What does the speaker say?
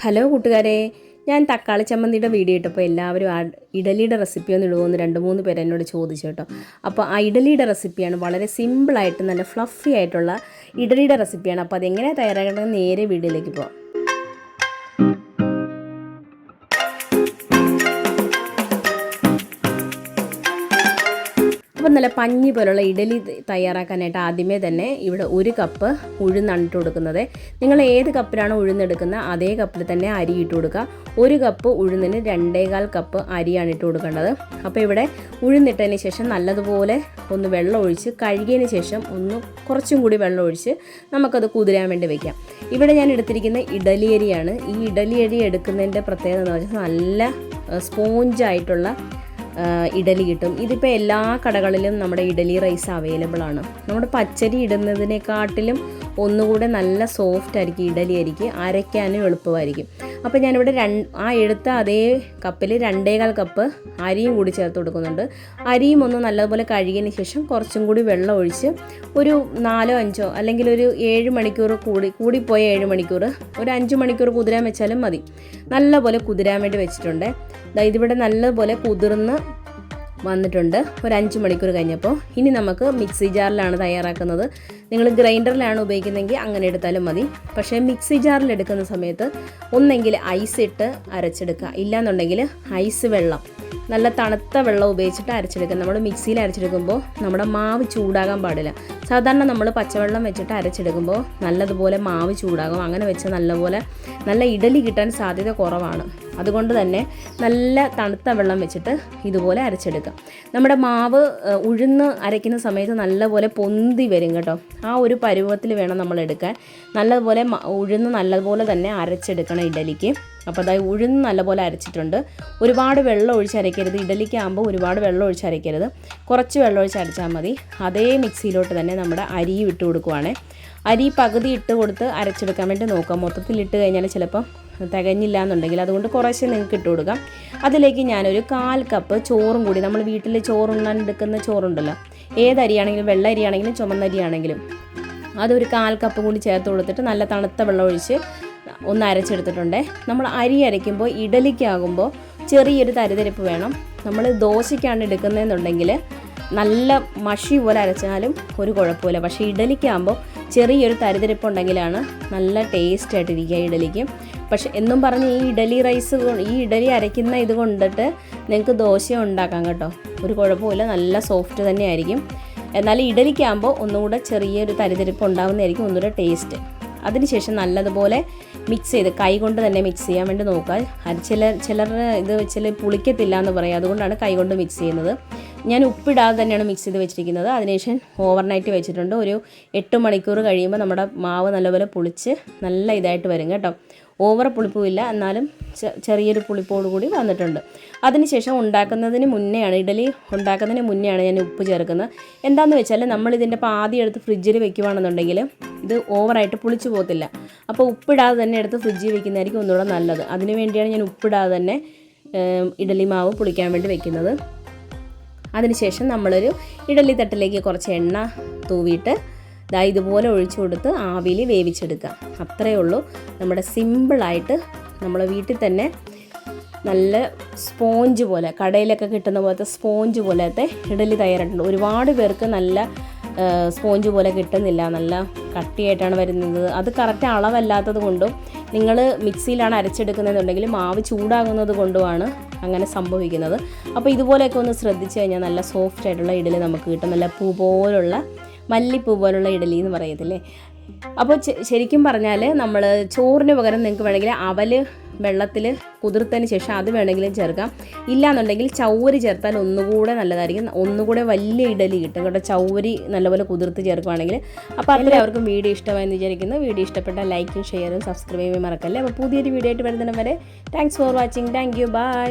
Hello കൂട്ടുകാരെ ഞാൻ തക്കാളി ചമ്മന്തിയുടെ വീഡിയോ ഇട്ടപ്പോൾ എല്ലാവരും ആ ഇഡലിയുടെ റെസിപ്പി ഒന്ന് ഇടുമോ എന്ന് രണ്ട് മൂന്ന് പേര് എന്നോട് ചോദിച്ചു കേട്ടോ. അപ്പോൾ ആ ഇഡലിയുടെ റെസിപ്പിയാണ് വളരെ സിമ്പിളായിട്ട് നല്ല ഫ്ലഫി ആയിട്ടുള്ള ഇഡലിയുടെ റെസിപ്പിയാണ് അപ്പോൾ അതെങ്ങനെ തയ്യാറാക്കണമെന്ന് നേരെ വീഡിയോയിലേക്ക് പോകാം അപ്പം നല്ല പഞ്ഞി പോലുള്ള ഇഡലി തയ്യാറാക്കാനായിട്ട് ആദ്യമേ തന്നെ ഇവിടെ ഒരു കപ്പ് ഉഴുന്നാണ് ഇട്ട് കൊടുക്കുന്നത്. നിങ്ങൾ ഏത് കപ്പിലാണോ ഉഴുന്നെടുക്കുന്നത് അതേ കപ്പിൽ തന്നെ അരി ഇട്ട് കൊടുക്കുക. ഒരു കപ്പ് ഉഴുന്നിന് രണ്ടേകാൽ കപ്പ് അരിയാണ് ഇട്ട് കൊടുക്കേണ്ടത്. അപ്പോൾ ഇവിടെ ഉഴുന്നിട്ടതിന് ശേഷം നല്ലതുപോലെ ഒന്ന് വെള്ളം ഒഴിച്ച് കഴുകിയതിന് ശേഷം ഒന്ന് കുറച്ചും കൂടി വെള്ളം ഒഴിച്ച് നമുക്കത് കുതിരാൻ വേണ്ടി വെക്കാം. ഇവിടെ ഞാൻ എടുത്തിരിക്കുന്ന ഇഡലി അരിയാണ്. ഈ ഇഡലി അരി എടുക്കുന്നതിന്റെ പ്രത്യേകത എന്ന് വെച്ചാൽ നല്ല സ്പോഞ്ചായിട്ടുള്ള ഇഡലി കിട്ടും. ഇതിപ്പോൾ എല്ലാ കടകളിലും നമ്മുടെ ഇഡലി റൈസ് അവൈലബിൾ ആണ്. നമ്മുടെ പച്ചരി ഇടുന്നതിനെക്കാട്ടിലും ഒന്നുകൂടെ നല്ല സോഫ്റ്റ് ആയിരിക്കും ഇഡലി ആയിരിക്കും അരയ്ക്കാനും എളുപ്പമായിരിക്കും. അപ്പോൾ ഞാനിവിടെ രണ്ട് ആ എടുത്ത അതേ കപ്പിൽ രണ്ടേകാൽ കപ്പ് അരിയും കൂടി ചേർത്ത് കൊടുക്കുന്നുണ്ട്. അരിയും ഒന്ന് നല്ലതുപോലെ കഴുകിയതിന് ശേഷം കുറച്ചും കൂടി വെള്ളം ഒഴിച്ച് ഒരു നാലോ അഞ്ചോ അല്ലെങ്കിൽ ഒരു ഏഴ് മണിക്കൂർ കൂടി കൂടിപ്പോയ ഏഴ് മണിക്കൂർ ഒരു അഞ്ച് മണിക്കൂർ കുതിരാൻ വെച്ചാലും മതി. നല്ലപോലെ കുതിരാൻ വേണ്ടി വെച്ചിട്ടുണ്ട്. ഇതിവിടെ നല്ലതുപോലെ കുതിർന്ന് വന്നിട്ടുണ്ട്. ഒരു അഞ്ച് മണിക്കൂർ കഴിഞ്ഞപ്പോൾ ഇനി നമുക്ക് മിക്സി ജാറിലാണ് തയ്യാറാക്കുന്നത്. നിങ്ങൾ ഗ്രൈൻഡറിലാണ് ഉപയോഗിക്കുന്നതെങ്കിൽ അങ്ങനെ എടുത്താലും മതി. പക്ഷേ മിക്സി ജാറിൽ എടുക്കുന്ന സമയത്ത് ഒന്നെങ്കിൽ ഐസ് ഇട്ട് അരച്ചെടുക്കുക. ഇല്ലാന്നുണ്ടെങ്കിൽ ഐസ് വെള്ളം നല്ല തണുത്ത വെള്ളം ഉപയോഗിച്ചിട്ട് അരച്ചെടുക്കുക. നമ്മൾ മിക്സിയിൽ അരച്ചെടുക്കുമ്പോൾ നമ്മുടെ മാവ് ചൂടാകാൻ പാടില്ല. സാധാരണ നമ്മൾ പച്ചവെള്ളം വെച്ചിട്ട് അരച്ചെടുക്കുമ്പോൾ നല്ലതുപോലെ മാവ് ചൂടാകും. അങ്ങനെ വെച്ച് നല്ലപോലെ നല്ല ഇഡലി കിട്ടാൻ സാധ്യത കുറവാണ്. അതുകൊണ്ട് തന്നെ നല്ല തണുത്ത വെള്ളം വെച്ചിട്ട് ഇതുപോലെ അരച്ചെടുക്കാം. നമ്മുടെ മാവ് ഉഴുന്ന് അരയ്ക്കുന്ന സമയത്ത് നല്ലപോലെ പൊന്തി വരും കേട്ടോ. ആ ഒരു പരുവത്തിൽ വേണം നമ്മൾ എടുക്കാൻ. നല്ലതുപോലെ ഉഴുന്ന് നല്ലതുപോലെ തന്നെ അരച്ചെടുക്കണം ഇഡലിക്ക്. അപ്പോൾ അതായത് ഉഴുന്ന് നല്ലപോലെ അരച്ചിട്ടുണ്ട്. ഒരുപാട് വെള്ളം ഒഴിച്ച് അരയ്ക്കരുത്. ഇഡലിക്കാകുമ്പോൾ ഒരുപാട് വെള്ളം ഒഴിച്ച് അരയ്ക്കരുത്. കുറച്ച് വെള്ളം ഒഴിച്ച് അരച്ചാൽ മതി. അതേ മിക്സിയിലോട്ട് തന്നെ നമ്മുടെ അരിയും ഇട്ട് കൊടുക്കുവാണേ. അരി പകുതി ഇട്ട് കൊടുത്ത് അരച്ചെടുക്കാൻ വേണ്ടി നോക്കാം. മൊത്തത്തിൽ ഇട്ട് കഴിഞ്ഞാൽ ചിലപ്പം തികഞ്ഞില്ല എന്നുണ്ടെങ്കിൽ. അതുകൊണ്ട് കുറേശ്ശെ നിങ്ങൾക്ക് ഇട്ട് കൊടുക്കാം. അതിലേക്ക് ഞാനൊരു കാൽ കപ്പ് ചോറും കൂടി നമ്മൾ വീട്ടിൽ എടുക്കുന്ന ചോറുണ്ടല്ലോ ഏത് അരിയാണെങ്കിലും വെള്ള അരിയാണെങ്കിലും ചുമന്ന അരിയാണെങ്കിലും അതൊരു കാൽ കപ്പ് കൂടി ചേർത്ത് കൊടുത്തിട്ട് നല്ല തണുത്ത വെള്ളം ഒഴിച്ച് ഒന്ന് അരച്ചെടുത്തിട്ടുണ്ട്. നമ്മൾ അരി അരയ്ക്കുമ്പോൾ ഇഡലിക്കാകുമ്പോൾ ചെറിയൊരു തരിതരിപ്പ് വേണം. നമ്മൾ ദോശയ്ക്കാണ് എടുക്കുന്നതെന്നുണ്ടെങ്കിൽ നല്ല മഷി പോലെ അരച്ചാലും ഒരു കുഴപ്പമില്ല. പക്ഷേ ഇഡലിക്കാകുമ്പോൾ ചെറിയൊരു തരിതരിപ്പ് ഉണ്ടെങ്കിലാണ് നല്ല ടേസ്റ്റ് ആയിട്ടിരിക്കുക ഇഡലിക്ക്. പക്ഷെ എന്നും പറഞ്ഞ് ഈ ഇഡലി റൈസ് ഈ ഇഡലി അരയ്ക്കുന്ന ഇത് കൊണ്ടിട്ട് നിങ്ങൾക്ക് ദോശ ഉണ്ടാക്കാം കേട്ടോ. ഒരു കുഴപ്പമില്ല നല്ല സോഫ്റ്റ് തന്നെ ആയിരിക്കും എന്നാൽ ഇഡലിക്കാകുമ്പോൾ ഒന്നുകൂടെ ചെറിയൊരു തരിതരിപ്പ് ഉണ്ടാകുന്നതായിരിക്കും ഒന്നുകൂടെ ടേസ്റ്റ് അതിനുശേഷം നല്ലതുപോലെ മിക്സ് ചെയ്ത് കൈ കൊണ്ട് തന്നെ മിക്സ് ചെയ്യാൻ വേണ്ടി നോക്കുക. ചില ചിലരുടെ ഇത് വെച്ചാൽ പുളിക്കത്തില്ല എന്ന് പറയും. അതുകൊണ്ടാണ് കൈ കൊണ്ട് മിക്സ് ചെയ്യുന്നത്. ഞാൻ ഉപ്പിടാതെ തന്നെയാണ് മിക്സ് ചെയ്ത് വെച്ചിരിക്കുന്നത്. അതിനുശേഷം ഓവർനൈറ്റ് വെച്ചിട്ടുണ്ട്. ഒരു എട്ട് മണിക്കൂർ കഴിയുമ്പോൾ നമ്മുടെ മാവ് നല്ലപോലെ പുളിച്ച് നല്ല ഇതായിട്ട് വരും കേട്ടോ. ഓവർ പുളിപ്പുമില്ല എന്നാലും ചെറിയൊരു പുളിപ്പോടുകൂടി വന്നിട്ടുണ്ട്. അതിനുശേഷം ഉണ്ടാക്കുന്നതിന് മുന്നെയാണ് ഇഡലി ഉണ്ടാക്കുന്നതിന് മുന്നെയാണ് ഞാൻ ഉപ്പ് ചേർക്കുന്നത്. എന്താണെന്ന് വെച്ചാൽ നമ്മളിതിന്റെ പാതി എടുത്ത് ഫ്രിഡ്ജിൽ വെക്കുകയാണെന്നുണ്ടെങ്കിൽ ഇത് ഓവറായിട്ട് പുളിച്ചു പോകത്തില്ല. അപ്പോൾ ഉപ്പിടാതെ തന്നെ എടുത്ത് ഫ്രിഡ്ജിൽ വെക്കുന്നതായിരിക്കും ഒന്നുകൂടെ നല്ലത്. അതിന് വേണ്ടിയാണ് ഞാൻ ഉപ്പിടാതെ തന്നെ ഇഡലി മാവ് പുളിക്കാൻ വേണ്ടി വെക്കുന്നത്. അതിനുശേഷം നമ്മളൊരു ഇഡലി തട്ടിലേക്ക് കുറച്ച് എണ്ണ തൂവിയിട്ട് ഇതാ ഇതുപോലെ ഒഴിച്ചു കൊടുത്ത് ആവിയിൽ വേവിച്ചെടുക്കുക. അത്രയേ ഉള്ളൂ. നമ്മുടെ സിമ്പിളായിട്ട് നമ്മൾ വീട്ടിൽ തന്നെ നല്ല സ്പോഞ്ച് പോലെ കടയിലൊക്കെ കിട്ടുന്ന പോലത്തെ സ്പോഞ്ച് പോലത്തെ ഇഡലി തയ്യാറായിട്ടുണ്ട് ഒരുപാട് പേർക്ക് നല്ല സ്പോഞ്ച് പോലെ കിട്ടുന്നില്ല. നല്ല കട്ടിയായിട്ടാണ് വരുന്നത്. അത് കറക്റ്റ് അളവല്ലാത്തത് കൊണ്ടും നിങ്ങൾ മിക്സിയിലാണ് അരച്ചെടുക്കുന്നതെന്നുണ്ടെങ്കിൽ മാവ് ചൂടാകുന്നത് കൊണ്ടുമാണ് അങ്ങനെ സംഭവിക്കുന്നത്. അപ്പോൾ ഇതുപോലെയൊക്കെ ഒന്ന് ശ്രദ്ധിച്ചു കഴിഞ്ഞാൽ നല്ല സോഫ്റ്റ് ആയിട്ടുള്ള ഇഡലി നമുക്ക് കിട്ടും. നല്ല പൂ പോലുള്ള മല്ലിപ്പൂ പോലുള്ള ഇഡലി എന്ന് പറയത്തില്ലേ? അപ്പോൾ ശരിക്കും പറഞ്ഞാൽ നമ്മൾ ചോറിന് പകരം നിങ്ങൾക്ക് വേണമെങ്കിൽ അവൽ വെള്ളത്തിൽ കുതിർത്തതിന് ശേഷം അത് വേണമെങ്കിലും ചേർക്കാം. ഇല്ലാന്നുണ്ടെങ്കിൽ ചൗവരി ചേർത്താൽ ഒന്നുകൂടെ നല്ലതായിരിക്കും. ഒന്നുകൂടെ വലിയ ഇഡലി കിട്ടും കേട്ടോ. ചൗവരി നല്ലപോലെ കുതിർത്ത് ചേർക്കുകയാണെങ്കിൽ അപ്പോൾ അതിൽ എല്ലാവർക്കും വീഡിയോ ഇഷ്ടമായെന്ന് വിചാരിക്കുന്നു. വീഡിയോ ഇഷ്ടപ്പെട്ട ലൈക്കും ഷെയറും സബ്സ്ക്രൈബ് മറക്കല്ലേ. അപ്പോൾ പുതിയൊരു വീഡിയോ ആയിട്ട് വരുന്നതിന് വരെ thanks for watching thank you bye